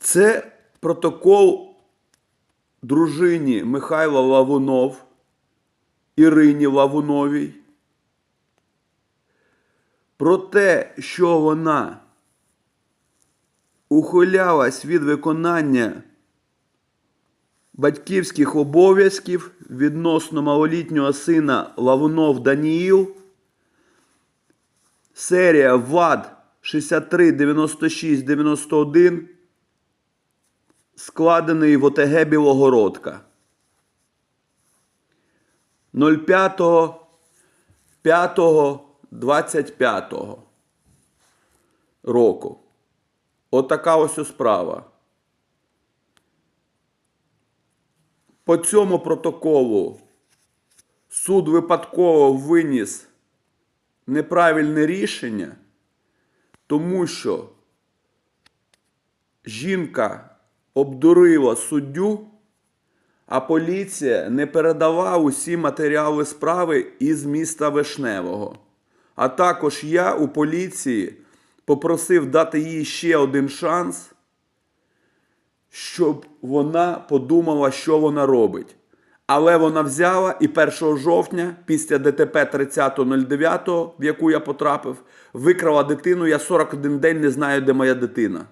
Це протокол дружині Михайла Лавунов, Ірині Лавуновій. Про те, що вона ухилялась від виконання батьківських обов'язків відносно малолітнього сина Лавунов Даніїл, серія ВАД 63 96 91, складений в ОТГ Білогородка. 05 5 25 року. Отака ось справа. По цьому протоколу суд випадково виніс неправильне рішення, тому що жінка обдурила суддю, а поліція не передала усі матеріали справи із міста Вишневого. А також я у поліції попросив дати їй ще один шанс, щоб вона подумала, що вона робить. Але вона взяла і 1 жовтня, після ДТП 30.09, в яку я потрапив, викрала дитину. Я 41 день не знаю, де моя дитина.